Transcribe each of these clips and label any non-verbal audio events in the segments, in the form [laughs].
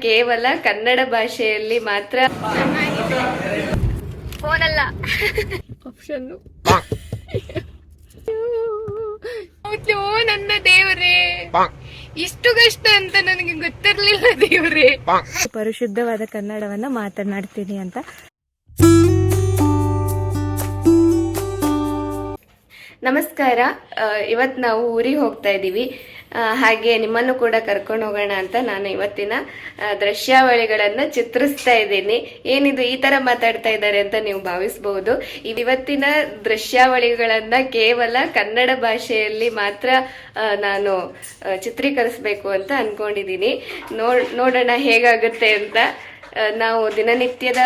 ಕೇವಲ ಕನ್ನಡ ಭಾಷೆಯಲ್ಲಿ ಮಾತ್ರ. ಫೋನಲ್ಲ. ಆಪ್ಷನ್ ನನ್ನ ದೇವರೇ. ಇಷ್ಟು ಕಷ್ಟ ಅಂತ ನನಗೆ ಗೊತ್ತಿರ್ಲಿಲ್ಲ ದೇವರೇ. ಪರಿಶುದ್ಧವಾದ ಕನ್ನಡವನ್ನ ಮಾತನಾಡ್ತೀನಿ ಅಂತ. ನಮಸ್ಕಾರ. ಇವತ್ತು ನಾವು ಊರಿಗೆ ಹೋಗ್ತಾ ಇದ್ದೀವಿ. ಹಾಗೆ ನಿಮ್ಮನ್ನು ಕೂಡ ಕರ್ಕೊಂಡು ಹೋಗೋಣ ಅಂತ ನಾನು ಇವತ್ತಿನ ದೃಶ್ಯಾವಳಿಗಳನ್ನು ಚಿತ್ರಿಸ್ತಾ ಇದ್ದೀನಿ. ಏನಿದು ಈ ತರ ಮಾತಾಡ್ತಾ ಇದ್ದಾರೆ ಅಂತ ನೀವು ಭಾವಿಸಬಹುದು ಇವತ್ತಿನ ದೃಶ್ಯಾವಳಿಗಳನ್ನ ಕೇವಲ ಕನ್ನಡ ಭಾಷೆಯಲ್ಲಿ ಮಾತ್ರ ನಾನು ಚಿತ್ರೀಕರಿಸಬೇಕು ಅಂತ ಅನ್ಕೊಂಡಿದ್ದೀನಿ. ನೋಡ್, ನೋಡೋಣ ಹೇಗಾಗುತ್ತೆ ಅಂತ. ನಾವು ದಿನನಿತ್ಯದ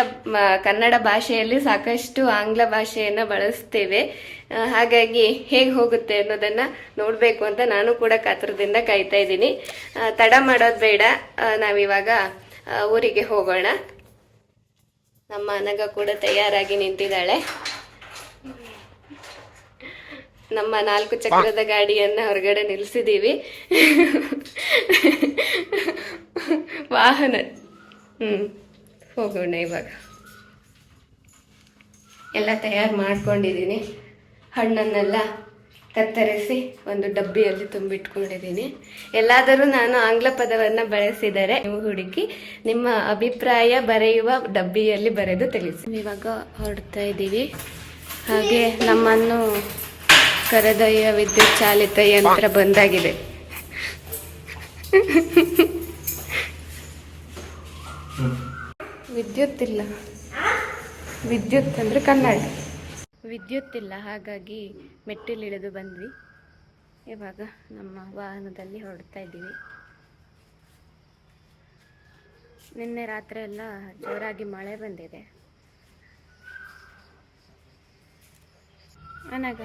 ಕನ್ನಡ ಭಾಷೆಯಲ್ಲಿ ಸಾಕಷ್ಟು ಆಂಗ್ಲ ಭಾಷೆಯನ್ನ ಬಳಸ್ತೇವೆ. ಹಾಗಾಗಿ ಹೇಗೆ ಹೋಗುತ್ತೆ ಅನ್ನೋದನ್ನ ನೋಡಬೇಕು ಅಂತ ನಾನು ಕೂಡ ಕಾತರದಿಂದ ಕಾಯ್ತಾ ಇದ್ದೀನಿ. ತಡ ಮಾಡೋದು ಬೇಡ. ನಾವಿವಾಗ ಊರಿಗೆ ಹೋಗೋಣ. ನಮ್ಮ ಅನಗ ಕೂಡ ತಯಾರಾಗಿ ನಿಂತಿದ್ದಾಳೆ. ನಮ್ಮ ನಾಲ್ಕು ಚಕ್ರದ ಗಾಡಿಯನ್ನ ಹೊರಗಡೆ ನಿಲ್ಸಿದೀವಿ. [laughs] ವಾಹನ. ಹ್ಮ್, ಹೋಗೋಣ ಇವಾಗ. ಎಲ್ಲ ತಯಾರು ಮಾಡ್ಕೊಂಡಿದ್ದೀನಿ. ಹಣ್ಣನ್ನೆಲ್ಲ ಕತ್ತರಿಸಿ ಒಂದು ಡಬ್ಬಿಯಲ್ಲಿ ತುಂಬಿಟ್ಕೊಂಡಿದ್ದೀನಿ. ಎಲ್ಲಾದರೂ ನಾನು ಆಂಗ್ಲ ಪದವನ್ನು ಬಳಸಿದರೆ ನೀವು ಹುಡುಕಿ ನಿಮ್ಮ ಅಭಿಪ್ರಾಯ ಬರೆಯುವ ಡಬ್ಬಿಯಲ್ಲಿ ಬರೆದು ತಿಳಿಸಿ. ಇವಾಗ ಹೊರಡ್ತಾ ಇದ್ದೀವಿ. ಹಾಗೆ ನಮ್ಮನ್ನು ಕರೆದೊಯ್ಯ ವಿದ್ಯುತ್ ಚಾಲಿತ ಯಂತ್ರ ಬಂದಾಗಿದೆ. [laughs] ವಿದ್ಯುತ್ ಇಲ್ಲ ವಿದ್ಯುತ್ ಅಂದ್ರೆ ಕನ್ನಡ. ವಿದ್ಯುತ್ ಇಲ್ಲ ಹಾಗಾಗಿ ಮೆಟ್ಟಿಲಿಳಿದು ಬಂದ್ವಿ. ಇವಾಗ ನಮ್ಮ ವಾಹನದಲ್ಲಿ ಹೊರಡ್ತಾ ಇದ್ದೀವಿ. ನಿನ್ನೆ ರಾತ್ರಿ ಎಲ್ಲ ಜೋರಾಗಿ ಮಳೆ ಬಂದಿದೆ. ಅನಗ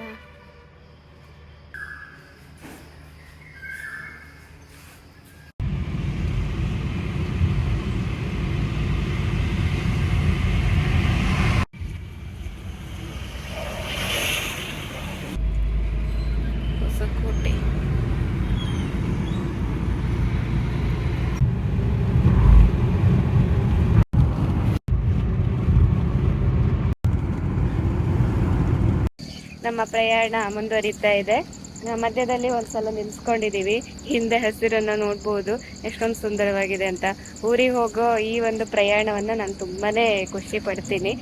ನಮ್ಮ ಪ್ರಯಾಣ ಮುಂದುವರಿತಾ ಇದೆ. ಮಧ್ಯದಲ್ಲಿ ಒಂದ್ಸಲ ನಿಲ್ಸ್ಕೊಂಡಿದೀವಿ. ಹಿಂದೆ ಹಸಿರನ್ನ ನೋಡ್ಬೋದು. ಎಷ್ಟೊಂದ್ ಸುಂದರವಾಗಿದೆ ಅಂತ. ಊರಿಗೆ ಹೋಗೋ ಈ ಒಂದು ಪ್ರಯಾಣವನ್ನ ನಾನು ತುಂಬಾನೇ ಖುಷಿ ಪಡ್ತೀನಿ.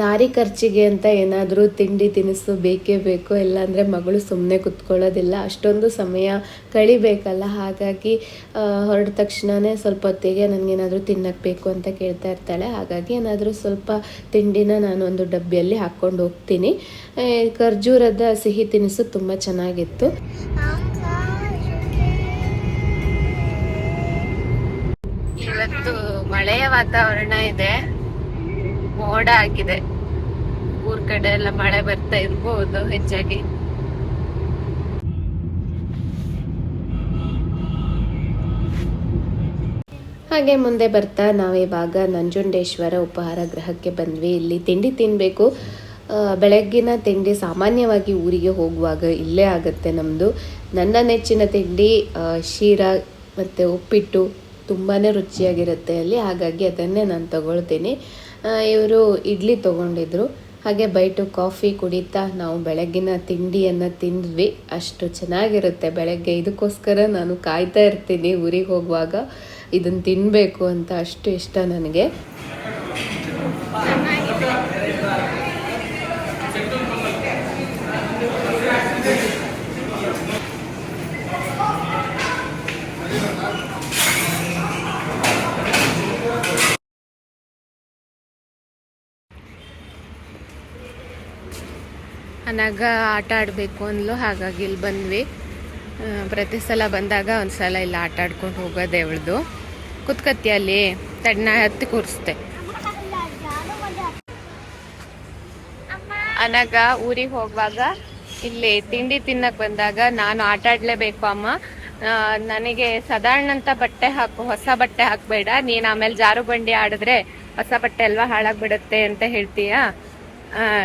ದಾರಿ ಖರ್ಚಿಗೆ ಅಂತ ಏನಾದರೂ ತಿಂಡಿ ತಿನಿಸು ಬೇಕೇ ಬೇಕು, ಇಲ್ಲಾಂದರೆ ಮಗಳು ಸುಮ್ಮನೆ ಕುತ್ಕೊಳ್ಳೋದಿಲ್ಲ. ಅಷ್ಟೊಂದು ಸಮಯ ಕಳಿಬೇಕಲ್ಲ? ಹಾಗಾಗಿ ಹೊರಡ ತಕ್ಷಣವೇ ಸ್ವಲ್ಪ ಹೊತ್ತಿಗೆ ನನಗೇನಾದರೂ ತಿನ್ನಕ್ಕೆ ಬೇಕು ಅಂತ ಕೇಳ್ತಾ ಇರ್ತಾಳೆ. ಹಾಗಾಗಿ ಏನಾದರೂ ಸ್ವಲ್ಪ ತಿಂಡಿನ ನಾನು ಒಂದು ಡಬ್ಬಿಯಲ್ಲಿ ಹಾಕ್ಕೊಂಡು ಹೋಗ್ತೀನಿ. ಖರ್ಜೂರದ ಸಿಹಿ ತಿನಿಸು ತುಂಬ ಚೆನ್ನಾಗಿತ್ತು. ಇವತ್ತು ಮಳೆಯ ವಾತಾವರಣ ಇದೆ. ಮೋಡ ಆಗಿದೆ. ಊರ್ ಕಡೆ ಎಲ್ಲ ಮಳೆ ಬರ್ತಾ ಇರ್ಬೋದು ಹೆಚ್ಚಾಗಿ. ಹಾಗೆ ಮುಂದೆ ಬರ್ತಾ ನಾವಿವಾಗ ನಂಜುಂಡೇಶ್ವರ ಉಪಹಾರ ಗೃಹಕ್ಕೆ ಬಂದ್ವಿ. ಇಲ್ಲಿ ತಿಂಡಿ ತಿನ್ನಬೇಕು ಬೆಳಗ್ಗಿನ ತಿಂಡಿ ಸಾಮಾನ್ಯವಾಗಿ ಊರಿಗೆ ಹೋಗುವಾಗ ಇಲ್ಲೇ ಆಗುತ್ತೆ ನಮ್ಮದು ನನ್ನ ನೆಚ್ಚಿನ ತಿಂಡಿ ಶೀರಾ ಮತ್ತು ಉಪ್ಪಿಟ್ಟು ತುಂಬಾ ರುಚಿಯಾಗಿರುತ್ತೆ ಅಲ್ಲಿ. ಹಾಗಾಗಿ ಅದನ್ನೇ ನಾನು ತಗೊಳ್ತೀನಿ. ಇವರು ಇಡ್ಲಿ ತೊಗೊಂಡಿದ್ರು. ಹಾಗೆ ಬೈಟು ಕಾಫಿ ಕುಡಿತಾ ನಾವು ಬೆಳಗ್ಗಿನ ತಿಂಡಿಯನ್ನು ತಿಂದ್ವಿ. ಅಷ್ಟು ಚೆನ್ನಾಗಿರುತ್ತೆ ಬೆಳಗ್ಗೆ. ಇದಕ್ಕೋಸ್ಕರ ನಾನು ಕಾಯ್ತಾ ಇರ್ತೀನಿ ಊರಿಗೆ ಹೋಗುವಾಗ. ಇದನ್ನು ತಿನ್ನಬೇಕು ಅಂತ ಅಷ್ಟು ಇಷ್ಟ ನನಗೆ. ಅನಾಗ ಆಟ ಆಡಬೇಕು ಅಂದ್ಲು, ಹಾಗಾಗಿ ಇಲ್ಲಿ ಬಂದ್ವಿ. ಪ್ರತಿ ಸಲ ಬಂದಾಗ ಒಂದು ಸಲ ಇಲ್ಲಿ ಆಟ ಆಡ್ಕೊಂಡು ಹೋಗೋದೆ ಅವಳದು ಕುತ್ಕತ್ತಿ ಅಲ್ಲಿ ತಣ್ಣ ಹತ್ತಿ ಕೂರಿಸ್ತೆ ಅನಾಗ ಊರಿಗೆ ಹೋಗುವಾಗ ಇಲ್ಲಿ ತಿಂಡಿ ತಿನ್ನಕ್ ಬಂದಾಗ ನಾನು ಆಟ ಆಡ್ಲೇಬೇಕು ಅಮ್ಮ. ನನಗೆ ಸಾಧಾರಣ ಅಂತ ಬಟ್ಟೆ ಹಾಕು, ಹೊಸ ಬಟ್ಟೆ ಹಾಕ್ಬೇಡ. ನೀನ್ ಆಮೇಲೆ ಜಾರು ಬಂಡಿ ಆಡಿದ್ರೆ ಹೊಸ ಬಟ್ಟೆ ಅಲ್ವಾ ಹಾಳಾಗ್ಬಿಡುತ್ತೆ ಅಂತ ಹೇಳ್ತೀಯಾ?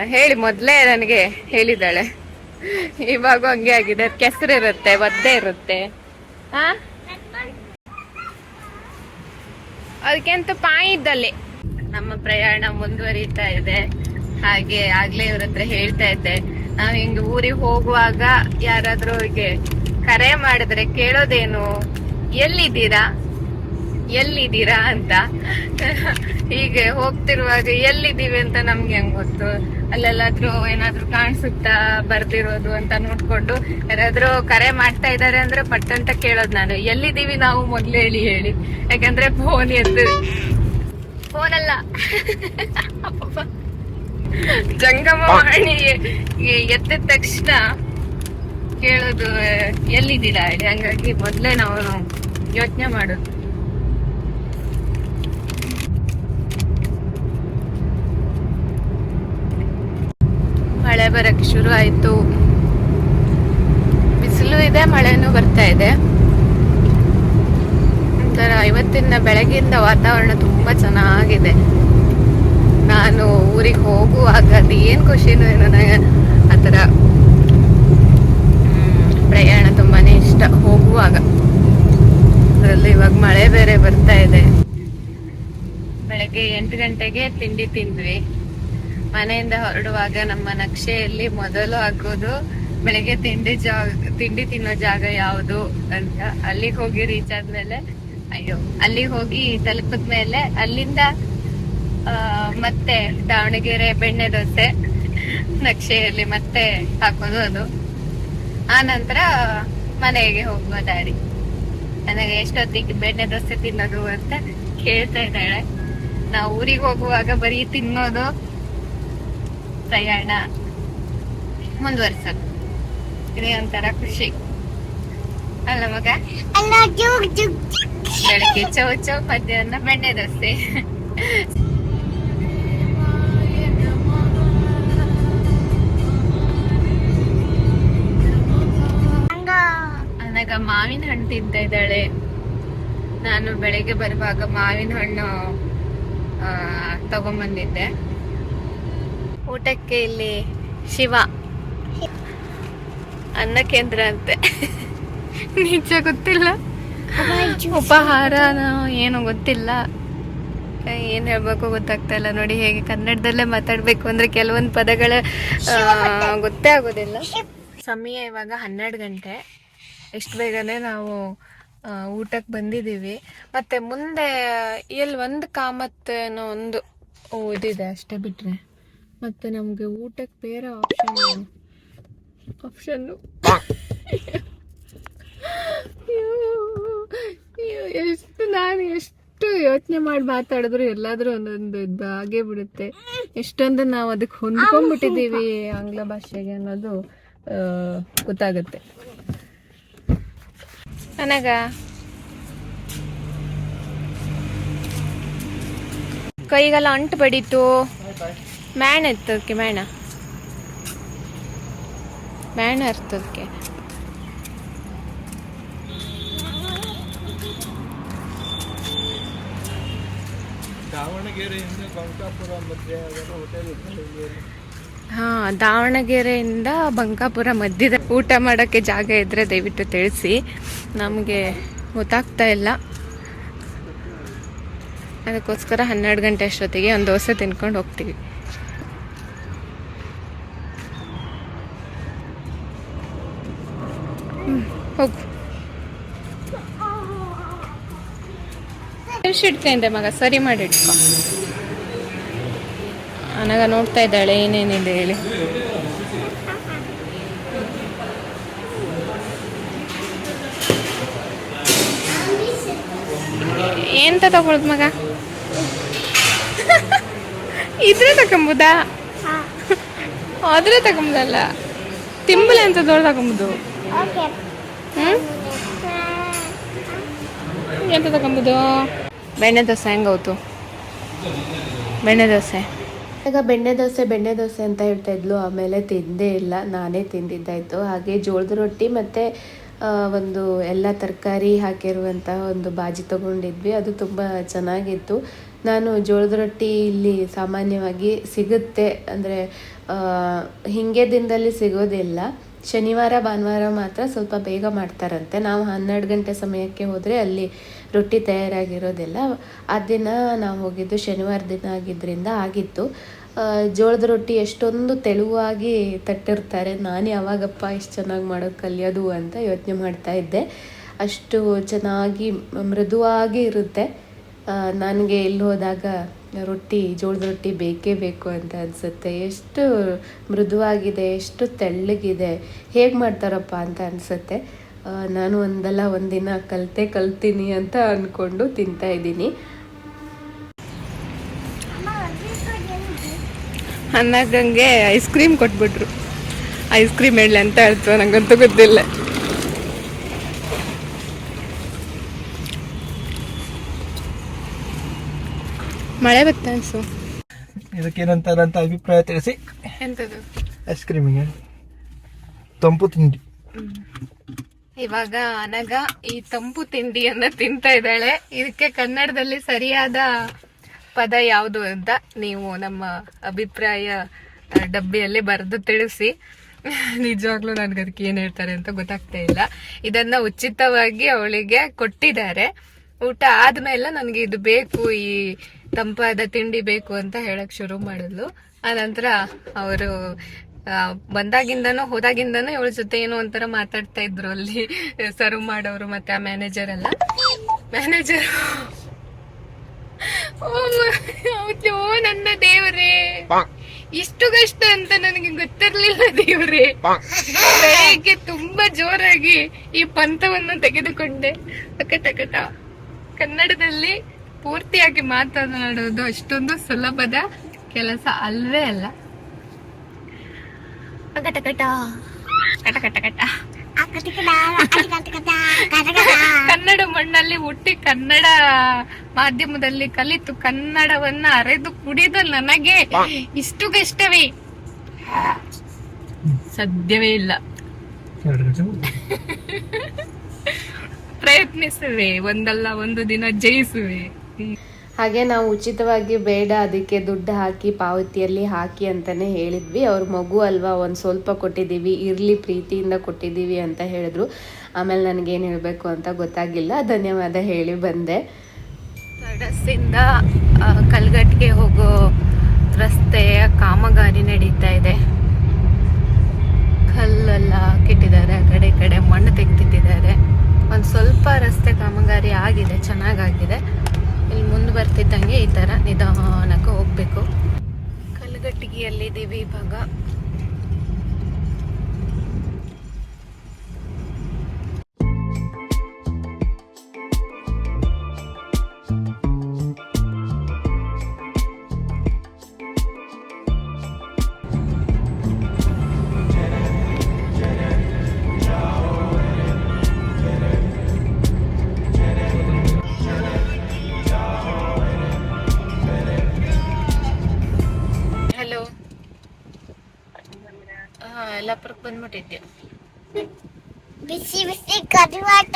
ಹೇಳಿ, ಮೊದ್ಲೇ ನನಗೆ ಹೇಳಿದಾಳೆ ಇವಾಗ ಹಂಗೆ ಆಗಿದೆ. ಕೆಸರಿರುತ್ತೆ ಒದ್ದೆ ಇರುತ್ತೆ. ಅದಕ್ಕೆಂತ ಅದಕ್ಕೆ ಅಂತ ಪಾಯಿ ಇದ್ದಲ್ಲಿ. ನಮ್ಮ ಪ್ರಯಾಣ ಮುಂದುವರಿತಾ ಇದೆ. ಹಾಗೆ ಆಗ್ಲೇ ಇವ್ರ ಹತ್ರ ಹೇಳ್ತಾ ಇದ್ದೆ. ನಾವ್ ಹಿಂಗ್ ಊರಿಗೆ ಹೋಗುವಾಗ ಯಾರಾದ್ರೂ ಅವ್ರಿಗೆ ಕರೆ ಮಾಡಿದ್ರೆ ಕೇಳೋದೇನು? ಎಲ್ಲಿದ್ದೀರಾ? ಎಲ್ಲಿದ್ದೀರಾ ಅಂತ. ಹೀಗೆ ಹೋಗ್ತಿರುವಾಗ ಎಲ್ಲಿದ್ದೀವಿ ಅಂತ ನಮ್ಗೆ ಹೆಂಗ್ ಗೊತ್ತು? ಅಲ್ಲೆಲ್ಲಾದ್ರೂ ಏನಾದ್ರೂ ಕಾಣಿಸುತ್ತಾ ಬರ್ದಿರೋದು ಅಂತ ನೋಡ್ಕೊಂಡು ಯಾರಾದ್ರೂ ಕರೆ ಮಾಡ್ತಾ ಇದಾರೆ ಅಂದ್ರೆ ಪಟ್ಟಂತ ಕೇಳೋದ್ ನಾನು. ಎಲ್ಲಿದ್ದೀವಿ ನಾವು ಮೊದ್ಲು ಹೇಳಿ ಹೇಳಿ. ಯಾಕಂದ್ರೆ ಫೋನ್ ಎದ್ದು ಫೋನ್ ಅಲ್ಲ. ಜಂಗಮ ಜಂಗಮವಾಣಿ ಎದ್ದ ತಕ್ಷಣ ಕೇಳೋದು ಎಲ್ಲಿದ್ದೀರಾ? ಹೇಳಿ. ಹಂಗಾಗಿ ಮೊದ್ಲೇ ನಾವು ಯೋಚನೆ ಮಾಡೋದು. ಮಳೆ ಬರಕ್ ಶುರು ಆಯ್ತು. ಬಿಸಿಲು ಇದೆ, ಮಳೆನೂ ಬರ್ತಾ ಇದೆ. ಒಂಥರ ಇವತ್ತಿನ ಬೆಳಗಿಂದ ವಾತಾವರಣ ತುಂಬಾ ಚೆನ್ನಾಗಿದೆ. ನಾನು ಊರಿಗೆ ಹೋಗುವಾಗ ಅದು ಏನ್ ಖುಷಿನೂ ಏನೋ ನನಗೆ ಆ ಥರ ಪ್ರಯಾಣ ತುಂಬಾನೇ ಇಷ್ಟ ಹೋಗುವಾಗ. ಅದರಲ್ಲಿ ಇವಾಗ ಮಳೆ ಬೇರೆ ಬರ್ತಾ ಇದೆ. ಬೆಳಗ್ಗೆ ಎಂಟು ಗಂಟೆಗೆ ತಿಂಡಿ ತಿಂದ್ವಿ. ಮನೆಯಿಂದ ಹೊರಡುವಾಗ ನಮ್ಮ ನಕ್ಷೆಯಲ್ಲಿ ಮೊದಲು ಆಗೋದು ಬೆಳಿಗ್ಗೆ ತಿಂಡಿ ಜಾಗ, ತಿಂಡಿ ತಿನ್ನೋ ಜಾಗ ಯಾವುದು ಅಂತ. ಅಲ್ಲಿಗೆ ಹೋಗಿ ರೀಚ್ ಆದ್ಮೇಲೆ, ಅಯ್ಯೋ, ಅಲ್ಲಿಗೆ ಹೋಗಿ ತಲುಪಿದ ಮೇಲೆ ಅಲ್ಲಿಂದ ಮತ್ತೆ ದಾವಣಗೆರೆ ಬೆಣ್ಣೆ ದೋಸೆ ನಕ್ಷೆಯಲ್ಲಿ ಮತ್ತೆ ಹಾಕೋದು ಅದು. ಆ ನಂತರ ಮನೆಗೆ ಹೋಗುವ ದಾರಿ. ನನಗೆ ಎಷ್ಟೊತ್ತಿಗೆ ಬೆಣ್ಣೆ ದೋಸೆ ತಿನ್ನೋದು ಅಂತ ಕೇಳ್ತಾ ಇದ್ದಾಳೆ. ನಾವು ಊರಿಗೆ ಹೋಗುವಾಗ ಬರೀ ತಿನ್ನೋದು ಪ್ರಯಾಣ ಮುಂದುವರ್ಸೋದು. ಇದೇ ಒಂಥರ ಖುಷಿ. ಅಲ್ಲ ಮಗ? ಬೆಳಗ್ಗೆ ಚೌ ಚೌ ಮಧ್ಯಾಹ್ನ ಬೆಣ್ಣೆ ದೋಸೆ. ನನಗ ಮಾವಿನ ಹಣ್ಣು ತಿಂತ ಇದ್ದಾಳೆ. ನಾನು ಬೆಳಿಗ್ಗೆ ಬರುವಾಗ ಮಾವಿನ ಹಣ್ಣು ತಗೊಂಡ್ಬಂದಿದ್ದೆ ತಗೊಂಬಂದಿದ್ದೆ. ಊಟಕ್ಕೆ ಇಲ್ಲಿ ಶಿವ. ಅನ್ನ ಕೇಂದ್ರ ಅಂತೆ. ನಿಜ ಗೊತ್ತಿಲ್ಲ? ಉಪಹಾರನ ಏನು ಗೊತ್ತಿಲ್ಲ. ಏನ್ ಹೇಳ್ಬೇಕು ಗೊತ್ತಾಗ್ತಾ ಇಲ್ಲ ನೋಡಿ, ಹೇಗೆ ಕನ್ನಡದಲ್ಲೇ ಮಾತಾಡ್ಬೇಕು ಅಂದ್ರೆ ಕೆಲವೊಂದು ಪದಗಳ ಗೊತ್ತೇ ಆಗೋದಿಲ್ಲ. ಸಮಯ ಇವಾಗ ಹನ್ನೆರಡು ಗಂಟೆ. ಎಷ್ಟು ಬೇಗನೆ ನಾವು ಊಟಕ್ಕೆ ಬಂದಿದ್ದೀವಿ. ಮತ್ತೆ ಮುಂದೆ ಎಲ್ಲಿ ಒಂದು ಕಾಮತ್ ಏನೋ ಒಂದು ಇದಿದೆ ಅಷ್ಟೇ ಬಿಟ್ರೆ. ಮತ್ತೆ ನಮಗೆ ಊಟಕ್ಕೆ ಬೇರೆ ಆಪ್ಷನ್ ಆಪ್ಷನ್ನು ಎಷ್ಟು ನಾನು ಎಷ್ಟು ಯೋಚನೆ ಮಾಡಿ ಮಾತಾಡಿದ್ರು ಎಲ್ಲಾದ್ರೂ ಒಂದೊಂದು ಇದು ಆಗೇ ಬಿಡುತ್ತೆ. ಎಷ್ಟೊಂದು ನಾವು ಅದಕ್ಕೆ ಹೊಂದ್ಕೊಂಡ್ಬಿಟ್ಟಿದ್ದೀವಿ ಆಂಗ್ಲ ಭಾಷೆಗೆ ಅನ್ನೋದು ಗೊತ್ತಾಗುತ್ತೆ. ನನಗ ಕೈಗೆಲ್ಲ ಅಂಟು ಬಡೀತು. ಮ್ಯಾಣ ಇರ್ತದಕ್ಕೆ ಮ್ಯಾಣ ಮ್ಯಾಣ ಇರ್ತದಕ್ಕೆ ದಾವಣಗೆರೆಯಿಂದ ಬಂಕಾಪುರ ಮಧ್ಯೆ ಹೋಟೆಲ್ ಹಾ ದಾವಣಗೆರೆಯಿಂದ ಬಂಕಾಪುರ ಮಧ್ಯದ ಊಟ ಮಾಡೋಕ್ಕೆ ಜಾಗ ಇದ್ರೆ ದಯವಿಟ್ಟು ತಿಳಿಸಿ. ನಮಗೆ ಗೊತ್ತಾಗ್ತಾ ಇಲ್ಲ. ಅದಕ್ಕೋಸ್ಕರ ಹನ್ನೆರಡು ಗಂಟೆ ಅಷ್ಟೊತ್ತಿಗೆ ಒಂದು ದೋಸೆ ತಿನ್ಕೊಂಡು ಹೋಗ್ತೀವಿ. ಹೋಗು. ಇಟ್ಕೊಂಡೆ ಮಗ ಸರಿ ಮಾಡಿ ಇಟ್ಕೊ. ಅನಗ ನೋಡ್ತಾ ಇದ್ದಾಳೆ ಏನೇನಿದೆ ಹೇಳಿ. ಎಂತ ತಗೊಳ್ದು ಮಗ? ಇದ್ರೆ ತಗೊಂಬೋದಾ? ಆದ್ರೆ ತಗೊಂಬುದಲ್ಲ. ತಿಂಬಲೆ ಅಂತ ದೊಡ್ಡ ತಗೊಂಬುದು ಎಂತ ತಗೊಂಬುದು? ಬೆಣ್ಣೆ ದೋಸೆ ಹೆಂಗೌತು ಬೆಣ್ಣೆ ದೋಸೆ. ಈಗ ಬೆಣ್ಣೆ ದೋಸೆ ಬೆಣ್ಣೆ ದೋಸೆ ಅಂತ ಹೇಳ್ತಾ ಇದ್ಲು. ಆಮೇಲೆ ತಿಂದೇ ಇಲ್ಲ. ನಾನೇ ತಿಂದಿದ್ದಾಯ್ತು. ಹಾಗೆ ಜೋಳದ ರೊಟ್ಟಿ ಮತ್ತು ಒಂದು ಎಲ್ಲ ತರಕಾರಿ ಹಾಕಿರುವಂತಹ ಒಂದು ಬಾಜಿ ತಗೊಂಡಿದ್ವಿ. ಅದು ತುಂಬ ಚೆನ್ನಾಗಿತ್ತು. ನಾನು ಜೋಳದ ರೊಟ್ಟಿ ಇಲ್ಲಿ ಸಾಮಾನ್ಯವಾಗಿ ಸಿಗುತ್ತೆ. ಅಂದರೆ ಹಿಂಗೆ ದಿನದಲ್ಲಿ ಸಿಗೋದಿಲ್ಲ. ಶನಿವಾರ, ಭಾನುವಾರ ಮಾತ್ರ ಸ್ವಲ್ಪ ಬೇಗ ಮಾಡ್ತಾರಂತೆ. ನಾವು ಹನ್ನೆರಡು ಗಂಟೆ ಸಮಯಕ್ಕೆ ಹೋದರೆ ಅಲ್ಲಿ ರೊಟ್ಟಿ ತಯಾರಾಗಿರೋದಿಲ್ಲ ಆ ದಿನ ನಾವು ಹೋಗಿದ್ದು, ಶನಿವಾರ ದಿನ ಆಗಿದ್ದರಿಂದ ಆಗಿತ್ತು. ಜೋಳದ ರೊಟ್ಟಿ ಎಷ್ಟೊಂದು ತೆಳುವಾಗಿ ತಟ್ಟಿರ್ತಾರೆ. ನಾನು ಯಾವಾಗಪ್ಪ ಇಷ್ಟು ಚೆನ್ನಾಗಿ ಮಾಡೋದು ಕಲಿಯೋದು ಅಂತ ಯೋಚನೆ ಮಾಡ್ತಾ ಇದ್ದೆ. ಅಷ್ಟು ಚೆನ್ನಾಗಿ ಮೃದುವಾಗಿ ಇರುತ್ತೆ. ನನಗೆ ಇಲ್ಲಿ ಹೋದಾಗ ರೊಟ್ಟಿ, ಜೋಳದ ರೊಟ್ಟಿ ಬೇಕೇ ಬೇಕು ಅಂತ ಅನಿಸುತ್ತೆ. ಎಷ್ಟು ಮೃದುವಾಗಿದೆ, ಎಷ್ಟು ತೆಳ್ಳಗಿದೆ, ಹೇಗೆ ಮಾಡ್ತಾರಪ್ಪ ಅಂತ ಅನಿಸುತ್ತೆ. ನಾನು ಒಂದಲ್ಲ, ಒಂದಿನ ಕಲಿತೆ ಕಲ್ತೀನಿ ಅಂತ ಅಂದ್ಕೊಂಡು ತಿಂತಾ ಇದ್ದೀನಿ. ಐಸ್ ಕ್ರೀಮ್ ಕೊಟ್ಬಿಟ್ರು. ಐಸ್ ಕ್ರೀಮ್ ಹೇಳಿ ಅಂತ ಹೇಳ್ತು ನನಗಂತೂ ಗೊತ್ತಿಲ್ಲ. ಮಳೆ ಬರ್ತಾ ಅನ್ಸು ಇದಕ್ಕೇನಂತಾರಂತ ಅಭಿಪ್ರಾಯ ತಿಳಿಸಿ. ಎಂತದು? ಐಸ್ ಕ್ರೀಮಿಗೆ ತಂಪು ತಿಂಡಿ. ಇವಾಗ ಅನಗ ಈ ತಂಪು ತಿಂಡಿಯನ್ನ ತಿಂತಾ ಇದ್ದಾಳೆ. ಇದಕ್ಕೆ ಕನ್ನಡದಲ್ಲಿ ಸರಿಯಾದ ಪದ ಯಾವುದು ಅಂತ ನೀವು ನಮ್ಮ ಅಭಿಪ್ರಾಯ ಡಬ್ಬಿಯಲ್ಲಿ ಬರೆದು ತಿಳಿಸಿ. ನಿಜವಾಗ್ಲೂ ನನ್ಗೆ ಅದಕ್ಕೆ ಏನ್ ಹೇಳ್ತಾರೆ ಅಂತ ಗೊತ್ತಾಗ್ತಾ ಇಲ್ಲ. ಇದನ್ನ ಉಚಿತವಾಗಿ ಅವಳಿಗೆ ಕೊಟ್ಟಿದ್ದಾರೆ. ಊಟ ಆದ್ಮೇಲೆ ನನಗೆ ಇದು ಬೇಕು ಈ ತಂಪಾದ ತಿಂಡಿ ಬೇಕು ಅಂತ ಹೇಳಕ್ ಶುರು ಮಾಡಿದ್ಲು. ಆನಂತರ ಅವರು ಬಂದಾಗಿಂದನೂ ಹೋದಾಗಿಂದನೂ ಇವಳ ಜೊತೆ ಏನೋ ಒಂಥರ ಮಾತಾಡ್ತಾ ಇದ್ರು ಅಲ್ಲಿ ಸರ್ವ್ ಮಾಡೋರು ಮತ್ತೆ ಆ ಮ್ಯಾನೇಜರ್ ಎಲ್ಲ. ಮ್ಯಾನೇಜರ್ ಓ ನನ್ನ ದೇವರೇ. ಇಷ್ಟು ಕಷ್ಟ ಅಂತ ನನಗೆ ಗೊತ್ತಿರ್ಲಿಲ್ಲ ದೇವರೇ. ಬೆಳಗ್ಗೆ ತುಂಬಾ ಜೋರಾಗಿ ಈ ಪಂಥವನ್ನು ತೆಗೆದುಕೊಂಡೆ. ಅಕ್ಕ ಅಕಟ ಕನ್ನಡದಲ್ಲಿ ಪೂರ್ತಿಯಾಗಿ ಮಾತನಾಡೋದು ಅಷ್ಟೊಂದು ಸುಲಭದ ಕೆಲಸ ಅಲ್ವೇ ಅಲ್ಲ. ಕನ್ನಡ ಮಣ್ಣಲ್ಲಿ ಹುಟ್ಟಿ ಕನ್ನಡ ಮಾಧ್ಯಮದಲ್ಲಿ ಕಲಿತು ಕನ್ನಡವನ್ನ ಅರೆದು ಕುಡಿದ ನನಗೆ ಇಷ್ಟು ಕಷ್ಟವೇ. ಸದ್ಯವೇ ಇಲ್ಲ. ಪ್ರಯತ್ನಿಸುವೆ ಒಂದಲ್ಲ ಒಂದು ದಿನ ಜಯಿಸುವೆ. ಹಾಗೆ ನಾವು ಉಚಿತವಾಗಿ ಬೇಡ, ಅದಕ್ಕೆ ದುಡ್ಡು ಹಾಕಿ, ಪಾವತಿಯಲ್ಲಿ ಹಾಕಿ ಅಂತಾನೆ ಹೇಳಿದ್ವಿ. ಅವ್ರ ಮಗು ಅಲ್ವಾ, ಒಂದು ಸ್ವಲ್ಪ ಕೊಟ್ಟಿದ್ದೀವಿ, ಇರಲಿ ಪ್ರೀತಿಯಿಂದ ಕೊಟ್ಟಿದ್ದೀವಿ ಅಂತ ಹೇಳಿದ್ರು. ಆಮೇಲೆ ನನಗೇನು ಹೇಳಬೇಕು ಅಂತ ಗೊತ್ತಾಗಿಲ್ಲ. ಧನ್ಯವಾದ ಹೇಳಿ ಬಂದೆ. ಸಡಸ್ಸಿಂದ ಕಲ್ಗಟ್ಟಿಗೆ ಹೋಗೋ ರಸ್ತೆಯ ಕಾಮಗಾರಿ ನಡೀತಾ ಇದೆ. ಕಲ್ಲೆಲ್ಲ ಹಾಕಿಟ್ಟಿದ್ದಾರೆ, ಆ ಕಡೆ ಕಡೆ ಮಣ್ಣು ತೆಗೆದಿಟ್ಟಿದ್ದಾರೆ. ಒಂದು ಸ್ವಲ್ಪ ರಸ್ತೆ ಕಾಮಗಾರಿ ಆಗಿದೆ, ಚೆನ್ನಾಗಾಗಿದೆ. ಇಲ್ಲಿ ಮುಂದೆ ಬರ್ತಿದ್ದಂಗೆ ಈ ಥರ ನಿಧಾನಕ್ಕೆ ಹೋಗ್ಬೇಕು. ಕಲ್ಗಟ್ಟಿಗೆಯಲ್ಲಿದ್ದೀವಿ ಇವಾಗ ಹಾಂ ಎಲ್ಲಪ್ಪರಕ್ಕೆ ಬಂದ್ಬಿಟ್ಟಿದ್ದೆ. ಬಿಸಿ ಬಿಸಿ ಕಡುವಾಟ.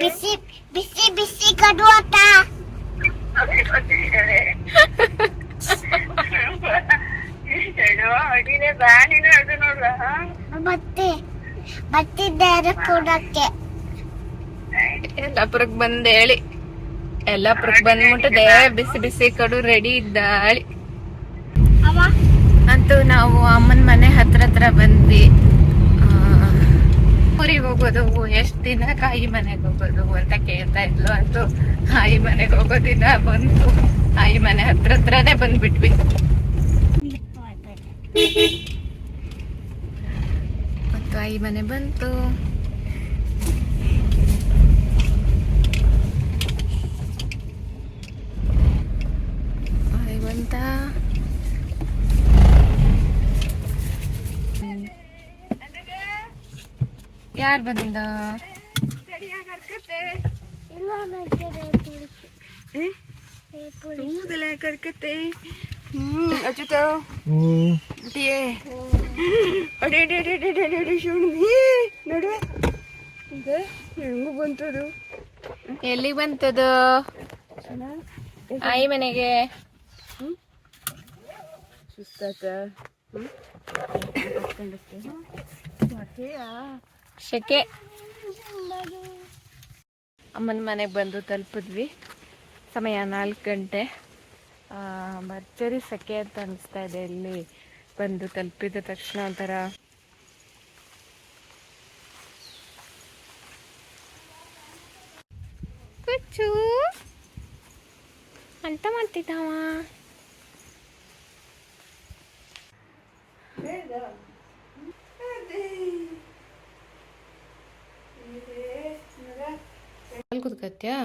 ಬಿಸಿ ಬಿಸಿ ಬಿಸಿ ಕಡುವಾಟ. ಮತ್ತೆ ಬರ್ತಿದ್ದಾರೆ ಕೊಡಕ್ಕೆ. ಎಲ್ಲಾಪುರಕ್ ಬಂದ್ ಹೇಳಿ. ಎಲ್ಲಾಪುರಕ್ ಬಂದ್ಬಿಟ್ಟದೆ ಬಿಸಿ ಬಿಸಿ ಕಡು ರೆಡಿ ಇದ್ದಾಳಿ ಅಂತೂ ನಾವು ಅಮ್ಮನ ಮನೆ ಹತ್ರ ಹತ್ರ ಬಂದ್ವಿ ಊರಿಗೆ ಹೋಗೋದು ಎಷ್ಟು ದಿನ ಕಾಯಿ ಮನೆಗೆ ಹೋಗೋದು ಅಂತ ಕೇಳ್ತಾ ಇದ್ಲು ಅಂತೂ. ಆಯಿ ಮನೆಗೆ ಹೋಗೋ ದಿನ ಬಂತು. ಆಯಿ ಮನೆ ಹತ್ರ ಹತ್ರನೇ ಬಂದ್ಬಿಟ್ವಿ. ಮತ್ತು ಆಯಿ ಮನೆ ಬಂತು. ಆಯಿ ಬಂತ? ಯಾರ್ ಬಂದ ಕೂದಲ ಕರ್ಕತೆ ಹ್ಮ್ ಅಚ್ಚುತ ಹ್ಮ್ ಬಿಟ್ಟಿಯೇ ಅಡಿ ಅಡಿ ಅಡಿ ಅಡಿ ಅಡಿ ಅಡಿ ಶಿವಣ್ಣ ನೋಡು ಇದು ಹೆಂಗು ಬಂತದು ಎಲ್ಲಿ ಬಂತದು ಆಯಿ ಮನೆಗೆ ಸುಸ್ತಾತ ಶಕೆ ಅಮ್ಮನ ಮನೆಗೆ ಬಂದು ತಲುಪಿದ್ವಿ. ಸಮಯ ನಾಲ್ಕು ಗಂಟೆ. ಆ, ಭರ್ಜರಿ ಸೆಕೆ ಅಂತ ಅನಿಸ್ತಾ ಇದೆ ಇಲ್ಲಿ. ಬಂದು ತಲುಪಿದ ತಕ್ಷಣ ಒಂಥರ ಕುಚ್ಚು ಅಂತ ಮಾಡ್ತಿದ್ದಾವ? ಕೂತ್ಕತ್ಯಾ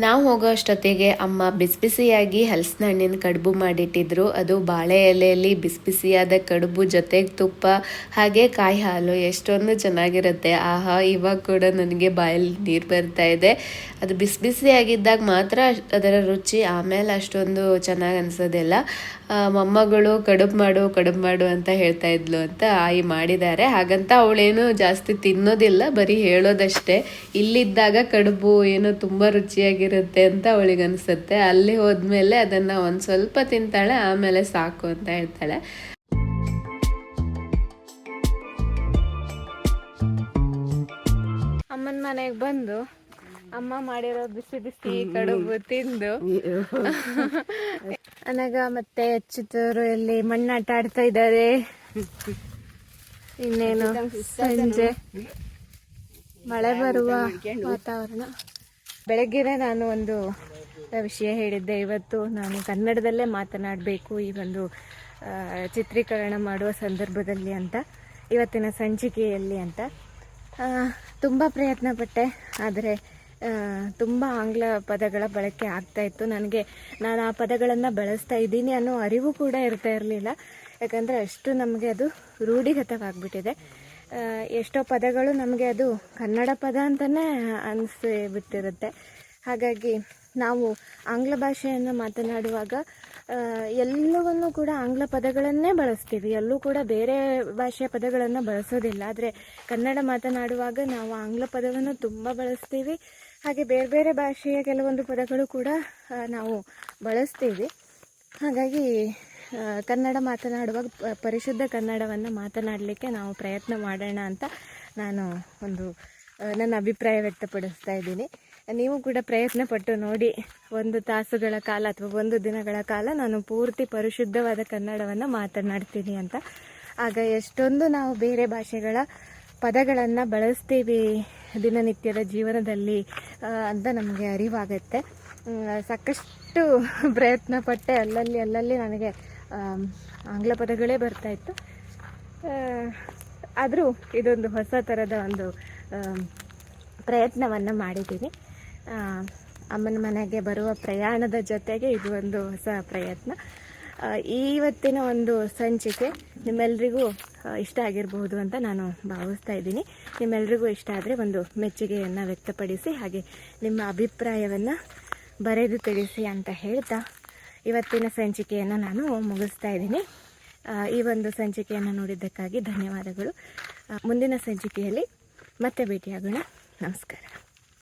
ನಾವು ಹೋಗೋ ಅಷ್ಟೊತ್ತಿಗೆ ಅಮ್ಮ ಬಿಸಿ ಬಿಸಿಯಾಗಿ ಹಲಸಿನ ಹಣ್ಣಿನ ಕಡುಬು ಮಾಡಿಟ್ಟಿದ್ರು. ಅದು ಬಾಳೆ ಎಲೆಯಲ್ಲಿ ಬಿಸಿ ಬಿಸಿಯಾದ ಕಡುಬು ಜೊತೆಗೆ ತುಪ್ಪ ಹಾಗೆ ಕಾಯಿ ಹಾಲು ಎಷ್ಟೊಂದು ಚೆನ್ನಾಗಿರುತ್ತೆ. ಆಹಾ ಇವಾಗ ಕೂಡ ನನಗೆ ಬಾಯಲ್ಲಿ ನೀರು ಬರ್ತಾ ಇದೆ. ಅದು ಬಿಸಿ ಬಿಸಿಯಾಗಿದ್ದಾಗ ಮಾತ್ರ ಅದರ ರುಚಿ, ಆಮೇಲೆ ಅಷ್ಟೊಂದು ಚೆನ್ನಾಗಿ ಅನಿಸೋದಿಲ್ಲ. ಮೊಮ್ಮಗಳು ಕಡುಬು ಮಾಡು ಕಡುಬು ಮಾಡು ಅಂತ ಹೇಳ್ತಾ ಇದ್ಲು ಅಂತ ಆಯಿ ಮಾಡಿದ್ದಾರೆ. ಹಾಗಂತ ಅವಳೇನು ಜಾಸ್ತಿ ತಿನ್ನೋದಿಲ್ಲ, ಬರೀ ಹೇಳೋದಷ್ಟೇ. ಇಲ್ಲಿದ್ದಾಗ ಕಡುಬು ಏನು ತುಂಬ ರುಚಿಯಾಗಿರುತ್ತೆ ಅಂತ ಅವಳಿಗೆ ಅನಿಸುತ್ತೆ. ಅಲ್ಲಿ ಹೋದ್ಮೇಲೆ ಅದನ್ನು ಒಂದು ಸ್ವಲ್ಪ ತಿಂತಾಳೆ, ಆಮೇಲೆ ಸಾಕು ಅಂತ ಹೇಳ್ತಾಳೆ. ಅಮ್ಮನ ಮನೆಗೆ ಬಂದು ಅಮ್ಮ ಮಾಡಿರೋ ಬಿಸಿ ಬಿಸಿ ಕಡುಬು ತಿಂದು. ಅನಗ ಮತ್ತೆ ಚಿತ್ತೂರು ಇಲ್ಲಿ ಮಣ್ಣಾಟ ಆಡ್ತಾ ಇದ್ದಾರೆ. ಇನ್ನೇನು? ಸಂಜೆ. ಮಳೆ ಬರುವ ವಾತಾವರಣ. ಬೆಳಗ್ಗೆನೆ ನಾನು ಒಂದು ವಿಷಯ ಹೇಳಿದ್ದೆ. ಇವತ್ತು ನಾನು ಕನ್ನಡದಲ್ಲೇ ಮಾತನಾಡಬೇಕು. ಈ ಒಂದು ಚಿತ್ರೀಕರಣ ಮಾಡುವ ಸಂದರ್ಭದಲ್ಲಿ ಅಂತ ಇವತ್ತಿನ ಸಂಚಿಕೆಯಲ್ಲಿ ಅಂತ. ತುಂಬ ಪ್ರಯತ್ನ ಪಟ್ಟೆ ಆದರೆ ತುಂಬ ಆಂಗ್ಲ ಪದಗಳ ಬಳಕೆ ಆಗ್ತಾ ಇತ್ತು. ನನಗೆ ನಾನು ಆ ಪದಗಳನ್ನು ಬಳಸ್ತಾ ಇದ್ದೀನಿ ಅನ್ನೋ ಅರಿವು ಕೂಡ ಇರ್ತಾ ಇರಲಿಲ್ಲ. ಯಾಕಂದರೆ ಅಷ್ಟು ನಮಗೆ ಅದು ರೂಢಿಗತವಾಗಿಬಿಟ್ಟಿದೆ. ಎಷ್ಟೋ ಪದಗಳು ನಮಗೆ ಅದು ಕನ್ನಡ ಪದ ಅಂತಲೇ ಅನಿಸಿ ಬಿಟ್ಟಿರುತ್ತೆ. ಹಾಗಾಗಿ ನಾವು ಆಂಗ್ಲ ಭಾಷೆಯನ್ನು ಮಾತನಾಡುವಾಗ ಎಲ್ಲವನ್ನೂ ಕೂಡ ಆಂಗ್ಲ ಪದಗಳನ್ನೇ ಬಳಸ್ತೀವಿ. ಎಲ್ಲೂ ಕೂಡ ಬೇರೆ ಭಾಷೆಯ ಪದಗಳನ್ನು ಬಳಸೋದಿಲ್ಲ. ಆದರೆ ಕನ್ನಡ ಮಾತನಾಡುವಾಗ ನಾವು ಆಂಗ್ಲ ಪದವನ್ನು ತುಂಬ ಬಳಸ್ತೀವಿ. ಹಾಗೆ ಬೇರೆ ಬೇರೆ ಭಾಷೆಯ ಕೆಲವೊಂದು ಪದಗಳು ಕೂಡ ನಾವು ಬಳಸ್ತೀವಿ. ಹಾಗಾಗಿ ಕನ್ನಡ ಮಾತನಾಡುವಾಗ ಪರಿಶುದ್ಧ ಕನ್ನಡವನ್ನು ಮಾತನಾಡಲಿಕ್ಕೆ ನಾವು ಪ್ರಯತ್ನ ಮಾಡೋಣ ಅಂತ ನಾನು ಒಂದು ನನ್ನ ಅಭಿಪ್ರಾಯ ವ್ಯಕ್ತಪಡಿಸ್ತಾ ಇದ್ದೀನಿ. ನೀವು ಕೂಡ ಪ್ರಯತ್ನ ಪಟ್ಟು ನೋಡಿ, ಒಂದು ತಾಸುಗಳ ಕಾಲ ಅಥವಾ ಒಂದು ದಿನಗಳ ಕಾಲ ನಾನು ಪೂರ್ತಿ ಪರಿಶುದ್ಧವಾದ ಕನ್ನಡವನ್ನು ಮಾತನಾಡ್ತೀನಿ ಅಂತ. ಆಗ ಎಷ್ಟೊಂದು ನಾವು ಬೇರೆ ಭಾಷೆಗಳ ಪದಗಳನ್ನು ಬಳಸ್ತೀವಿ ದಿನನಿತ್ಯದ ಜೀವನದಲ್ಲಿ ಅಂತ ನಮಗೆ ಅರಿವಾಗುತ್ತೆ. ಸಾಕಷ್ಟು ಪ್ರಯತ್ನ ಪಟ್ಟೆ ಅಲ್ಲಲ್ಲಿ ಅಲ್ಲಲ್ಲಿ ನನಗೆ ಆಂಗ್ಲ ಪದಗಳೇ ಬರ್ತಾ ಇತ್ತು. ಆದರೂ ಇದೊಂದು ಹೊಸ ಥರದ ಒಂದು ಪ್ರಯತ್ನವನ್ನು ಮಾಡಿದ್ದೀನಿ ಅಮ್ಮನ ಮನೆಗೆ ಬರುವ ಪ್ರಯಾಣದ ಜೊತೆಗೆ ಇದು ಒಂದು ಹೊಸ ಪ್ರಯತ್ನ. ಇವತ್ತಿನ ಒಂದು ಸಂಚಿಕೆ ನಿಮ್ಮೆಲ್ರಿಗೂ ಇಷ್ಟ ಆಗಿರಬಹುದು ಅಂತ ನಾನು ಭಾವಿಸ್ತಾ ಇದ್ದೀನಿ. ನಿಮ್ಮೆಲ್ರಿಗೂ ಇಷ್ಟ ಆದರೆ ಒಂದು ಮೆಚ್ಚುಗೆಯನ್ನು ವ್ಯಕ್ತಪಡಿಸಿ ಹಾಗೆ ನಿಮ್ಮ ಅಭಿಪ್ರಾಯವನ್ನು ಬರೆದು ತಿಳಿಸಿ ಅಂತ ಹೇಳ್ತಾ ಇವತ್ತಿನ ಸಂಚಿಕೆಯನ್ನು ನಾನು ಮುಗಿಸ್ತಾ ಇದ್ದೀನಿ. ಈ ಒಂದು ಸಂಚಿಕೆಯನ್ನು ನೋಡಿದ್ದಕ್ಕಾಗಿ ಧನ್ಯವಾದಗಳು. ಮುಂದಿನ ಸಂಚಿಕೆಯಲ್ಲಿ ಮತ್ತೆ ಭೇಟಿಯಾಗೋಣ. ನಮಸ್ಕಾರ.